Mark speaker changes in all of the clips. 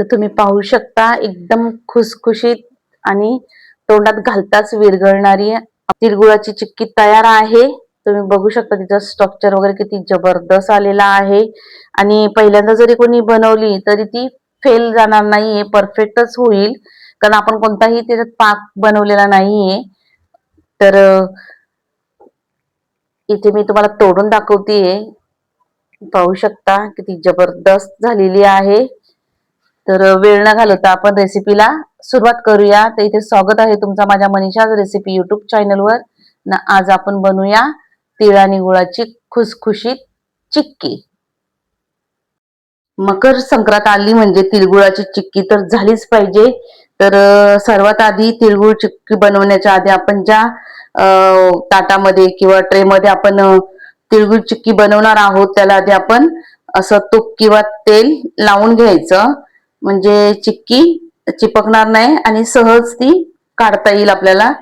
Speaker 1: तर तुम्ही पाहू शकता एकदम खुसखुशीत आणि तोंडात घालताच विरघळणारी तिळगुळाची चिक्की तयार आहे. तुम्ही बघू शकता तिचं स्ट्रक्चर वगैरे किती जबरदस्त आलेला आहे. आणि पहिल्यांदा जरी कोणी बनवली तरी ती फेल जाणार नाहीये परफेक्टच होईल. कारण आपण कोणताही त्याच्यात पाक बनवलेला नाहीये. तर इथे मी तुम्हाला तोडून दाखवतेय. पाहू शकता किती जबरदस्त झालेली आहे. तर वेळ न घालवता आपण रेसिपीला सुरुवात करूया. तर इथे स्वागत आहे तुमचा माझ्या मनीषा रेसिपी युट्यूब चॅनलवर ना आज आपण बनवूया तिळ आणि गुळाची खुसखुशीत चिक्की. मकर संक्रांत आली म्हणजे तिळगुळाची चिक्की तर झालीच पाहिजे. तर सर्वात आधी तिळगुळ चिक्की बनवण्याच्या आधी आपण ज्या ताटामध्ये किंवा ट्रे मध्ये आपण तिळगुळ चिक्की बनवणार आहोत त्याला आधी आपण असं तूप किंवा तेल लावून घ्यायचं. म्हणजे चिक्की चिपकणार नाही आणि सहज ती काढता येईल आपल्याला.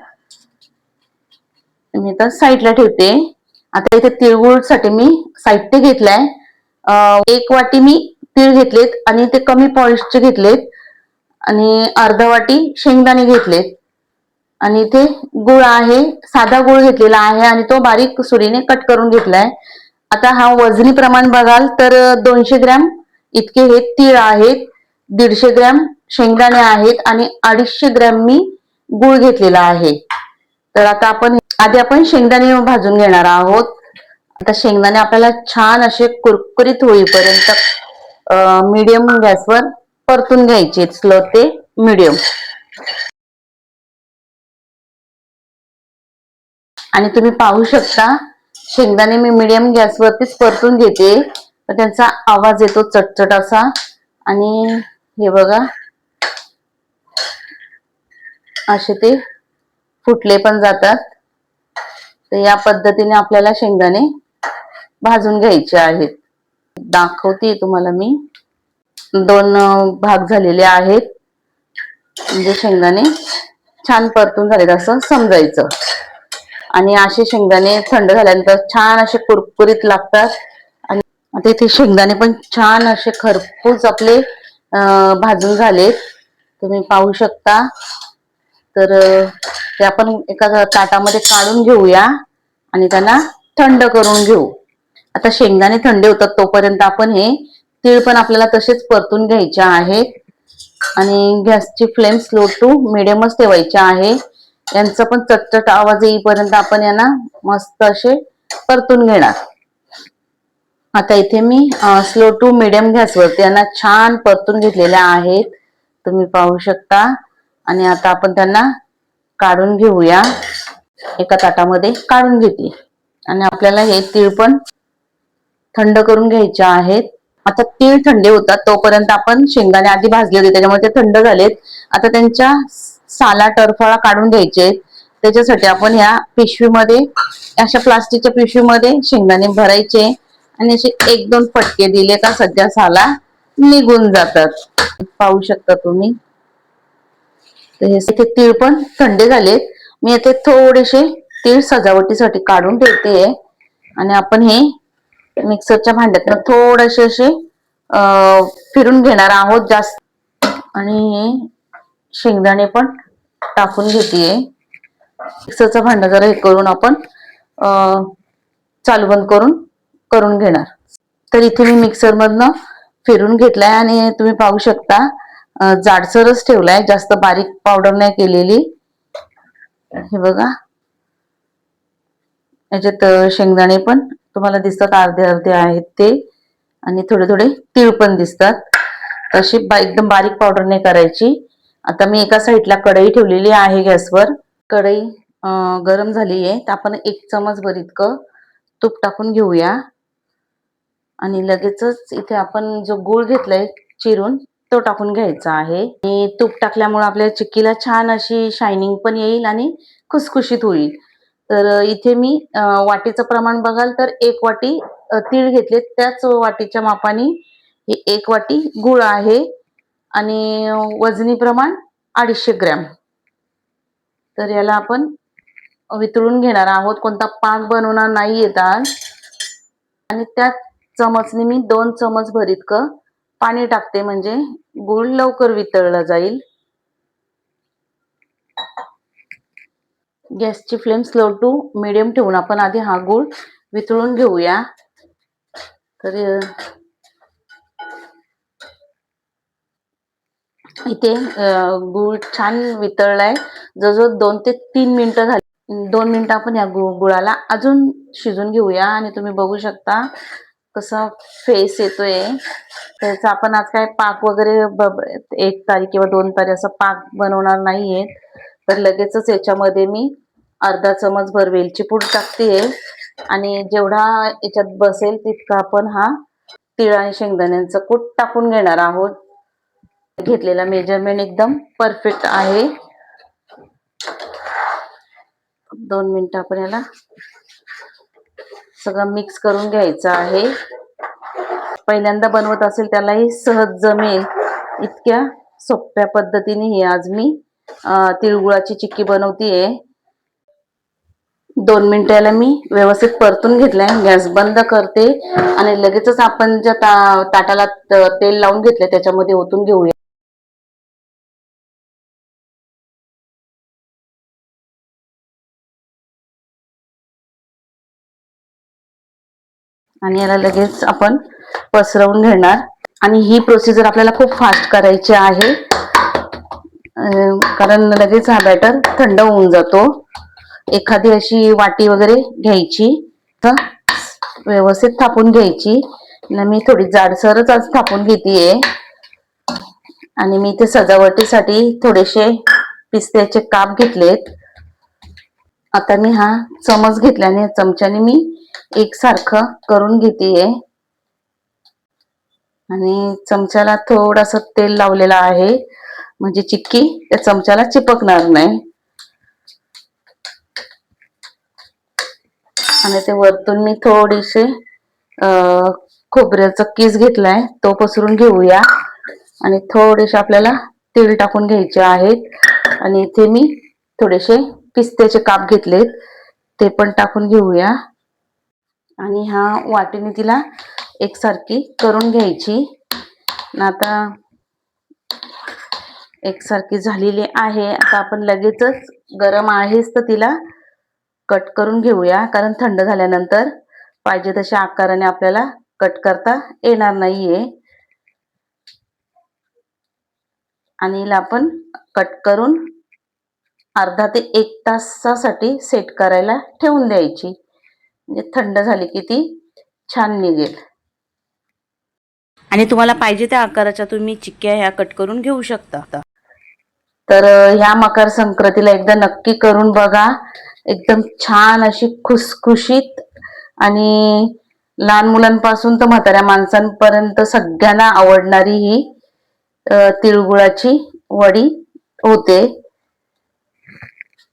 Speaker 1: मी तर साईडला ठेवते. आता इथे तिळगुळसाठी मी साहित्य घेतलंय. एक वाटी मी तीळ घेतलेत आणि ते कमी पॉलिशचे घेतलेत. आणि अर्धा वाटी शेंगदाणे घेतलेत. आणि इथे गुळ आहे साधा गुळ घेतलेला आहे आणि तो बारीक सुरीने कट करून घेतलाय. आता हा वजनी प्रमाण बघाल तर दोनशे ग्रॅम इतके हे तीळ आहेत. दीडशे ग्रॅम शेंगदाणे आहेत आणि अडीचशे ग्रॅम मी गुळ घेतलेला आहे. तर आता आपण आधी आपण शेंगदाणे भाजून घेणार आहोत. आता शेंगदाणे आपल्याला छान असे कुरकुरीत होईपर्यंत मीडियम गॅसवर परतून घ्यायचे स्लो ते मीडियम आणि तुम्ही पाहू शकता शेंगदाणे मी मीडियम गॅसवरतीच परतून घेते. तर त्यांचा आवाज येतो चटचट असा. आणि हे बघा. असे ते फुटले पण जातात. तर या पद्धतीने आपल्याला शेंगदाणे भाजून घ्यायचे आहेत. दाखवते तुम्हाला मी. दोन भाग झालेले आहेत. म्हणजे शेंगदाणे छान परतून झालेत असं समजायचं. आणि असे शेंगदाणे थंड झाल्यानंतर छान असे कुरकुरीत लागतात. आणि तिथे शेंगदाणे पण छान असे खरपूस आपले भाजून झालेत. तुम्ही पाहू शकता. तर ते आपण एका ताटामध्ये काढून घेऊया आणि त्यांना थंड करून घेऊ. आता शेंगदाणे थंड होतात तोपर्यंत आपण हे तीळ पण आपल्याला तसेच परतून घ्यायचे आहेत. आणि गॅसची फ्लेम स्लो टू मिडियमच ठेवायची आहे. यांचा पण चटचट आवाज येईपर्यंत आपण यांना मस्त असे परतून घेणार. आता इथे मी स्लो टू मिडियम गॅसवरती यांना छान परतून घेतलेल्या आहेत. तुम्ही पाहू शकता. आणि आता आपण त्यांना काढून घेऊया. एका ताटामध्ये काढून घेते. आणि आपल्याला हे तीळ पण थंड करून घ्यायचे आहेत. आता तीळ थंडे होतात तोपर्यंत आपण शेंगदाणे आधी भाजले होते त्याच्यामुळे ते थंड झालेत. आता त्यांच्या साला टरफळा काढून घ्यायचे त्याच्यासाठी आपण ह्या पिशवीमध्ये अशा प्लास्टिकच्या पिशवीमध्ये शेंगदाणे भरायचे. आणि असे एक दोन फटके दिले का सध्या साला निघून जातात. पाहू शकता तुम्ही. हे तीळ पण थंडे झालेत मी येथे थोडेसे तीळ सजावटीसाठी काढून ठेवते. आणि आपण हे मिक्सरच्या भांड्यात थोडेसे असे फिरून घेणार आहोत जास्त. आणि हे शेंगदाणे पण टाकून घेते. मिक्सरचं भांड जरा हे करून आपण चालू बंद करून करून घेणार. तर इथे मी मिक्सर मधनं फिरून घेतलाय आणि तुम्ही पाहू शकता जाडसरच ठेवलाय जास्त बारीक पावडर नाही केलेली. हे बघा. याच्यात शेंगदाणे पण तुम्हाला दिसतात अर्धे अर्धे आहेत ते. आणि थोडे थोडे तीळ पण दिसतात. तशी बा- एकदम बारीक पावडर नाही करायची. आता मी एका साईडला कढई ठेवलेली आहे गॅसवर. कढई गरम झाली आहे तर आपण एक चमच भर इतकं तूप टाकून घेऊया. आणि लगेचच इथे आपण जो गूळ घेतलाय चिरून तो टाकून घ्यायचा आहे. आणि तूप टाकल्यामुळे आपल्या चिक्कीला छान अशी शायनिंग पण येईल आणि खुसखुशीत होईल. तर इथे मी वाटीचं प्रमाण बघाल तर एक वाटी तीळ घेतले त्याच वाटीच्या मापाने ही एक वाटी गुळ आहे. आणि वजनी प्रमाण अडीचशे ग्रॅम. तर याला आपण वितळून घेणार आहोत. कोणता पाक बनवणार नाही येत आणि त्यात चमचने मी दोन चमच भर इतकं पाणी टाकते म्हणजे गुळ लवकर वितळला जाईल. गॅसची फ्लेम स्लो टू मिडियम ठेवून आपण आधी हा गुळ वितळून घेऊया. तर इथे गूळ गुळ छान वितळलाय. जवळजवळ दोन ते तीन मिनिटं झाली. दोन मिनिटं आपण या गुळाला अजून शिजून घेऊया आणि तुम्ही बघू शकता. कसा फेस येतोय. त्याचा आपण आज काय पाक वगैरे ब- एक तारीख किंवा दोन तारीख असं पाक बनवणार नाहीये. तर लगेचच याच्यामध्ये मी अर्धा चमच भर वेलची पूड टाकतेय आणि जेवढा याच्यात बसेल तितका आपण हा तिळ आणि शेंगदाण्यांचं कूट टाकून घेणार आहोत. घेतलेला मेजरमेंट एकदम परफेक्ट आहे. दोन मिनिटं आपण याला सगळं मिक्स करून घ्यायचं आहे. पहिल्यांदा बनवत असेल त्यालाही सहज जमेल. इतक्या सोप्या पद्धतीने ही आज मी तिळगुळाची चिक्की बनवतीये. दोन मिनिटाला मी व्यवस्थित परतून घेतलाय. गॅस बंद करते आणि लगेचच आपण ज्या ता- ताटाला तेल लावून घेतलंय त्याच्यामध्ये ओतून घेऊया. आणि याला लगेच आपण पसरवून घेणार. आणि ही प्रोसिजर आपल्याला खूप फास्ट करायची आहे. कारण लगेच हा बॅटर थंड होऊन जातो. एखादी अशी वाटी वगैरे घ्यायची तर व्यवस्थित थापून घ्यायची. मी थोडी जाडसरच आज थापून घेतीये. आणि मी ते सजावटीसाठी थोडेसे पिस्त्याचे काप घेतलेत. आता मी हा चमच घेतल्याने चमच्याने मी एकसारखं करून घेतेय. आणि चमच्याला थोडस तेल लावलेलं आहे. म्हणजे चिक्की त्या चमच्याला चिपकणार नाही. आणि ते वरतून मी थोडीशी खोबऱ्याचा किस घेतलाय तो पसरून घेऊया. आणि थोडेसे आपल्याला तेल टाकून घ्यायचे आहेत. आणि इथे मी थोडेसे पिस्त्याचे काप घेतलेत. ते पण टाकून घेऊया. आणि हा वाटीने तिला एकसारखी करून घ्यायची. आता एकसारखी झालेली आहे. आता आपण लगेचच गरम आहेच तर तिला कट करून घेऊया कारण थंड झाल्यानंतर पाहिजे तशा आकाराने आपल्याला कट करता येणार नाहीये. आणि हिला आपण कट करून अर्धा ते एक तासासाठी सेट करायला ठेवून द्यायची. म्हणजे थंड झाली की ती छान निघेल. आणि तुम्हाला पाहिजे त्या आकाराच्या तुम्ही चिक्क्या ह्या कट करून घेऊ शकता. तर ह्या मकर संक्रांतीला एकदा नक्की करून बघा. एकदम छान अशी खुसखुशीत आणि लहान मुलांपासून तर म्हाताऱ्या माणसांपर्यंत सगळ्यांना आवडणारी ही तिळगुळाची वडी होते.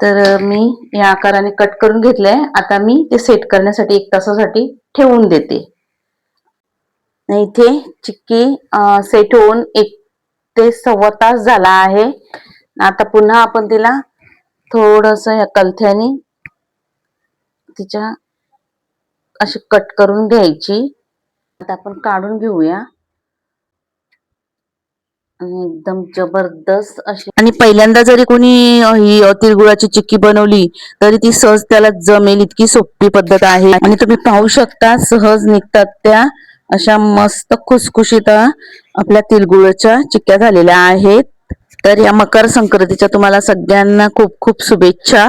Speaker 1: तर मी या आकाराने कट करून घेतलंय. आता मी ते सेट करण्यासाठी एक तासासाठी ठेवून देते. इथे चिक्की सेट होऊन एक ते सव्वा तास झाला आहे. आता पुन्हा आपण तिला थोडस या कलथ्याने तिच्या अशी कट करून घ्यायची. आता आपण काढून घेऊया. आणि एकदम जबरदस्त अशी. आणि पहिल्यांदा जरी कोणी ही तिळगुळाची चिक्की बनवली तरी ती सहज त्याला जमेल इतकी सोपी पद्धत आहे. आणि तुम्ही पाहू शकता सहज निघतात त्या अशा मस्त खुसखुशीत आपल्या तिळगुळाच्या चिक्क्या झालेल्या आहेत. तर या मकर संक्रांतीच्या तुम्हाला सगळ्यांना खूप खूप शुभेच्छा.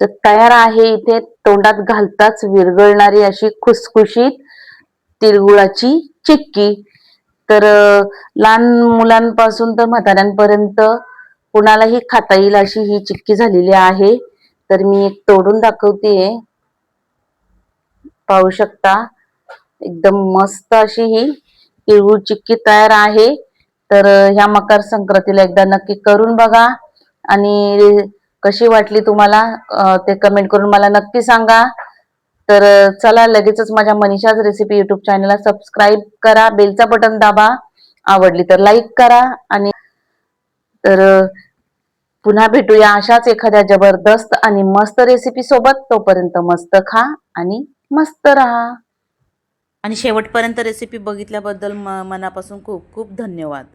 Speaker 1: तर तयार आहे इथे तोंडात घालताच विरघळणारी अशी खुसखुशीत तिळगुळाची चिक्की. तर लहान मुलांपासून तर म्हाताऱ्यांपर्यंत कुणालाही खाता येईल अशी ही चिक्की झालेली आहे. तर मी एक तोडून दाखवतेय पाहू शकता. एकदम मस्त अशी ही तिळगुळ चिक्की तयार आहे. तर ह्या मकर संक्रांतीला एकदा नक्की करून बघा. आणि कशी वाटली तुम्हाला ते कमेंट करून मला नक्की सांगा. तर चला लगेचच माझ्या मनीषाच रेसिपी युट्यूब चॅनलला सबस्क्राईब करा. बेलचा बटन दाबा. आवडली तर लाईक करा. आणि तर पुन्हा भेटूया अशाच एखाद्या जबरदस्त आणि मस्त रेसिपी सोबत. तोपर्यंत मस्त खा आणि मस्त राहा.
Speaker 2: आणि शेवटपर्यंत रेसिपी बघितल्याबद्दल म मनापासून खूप खूप धन्यवाद.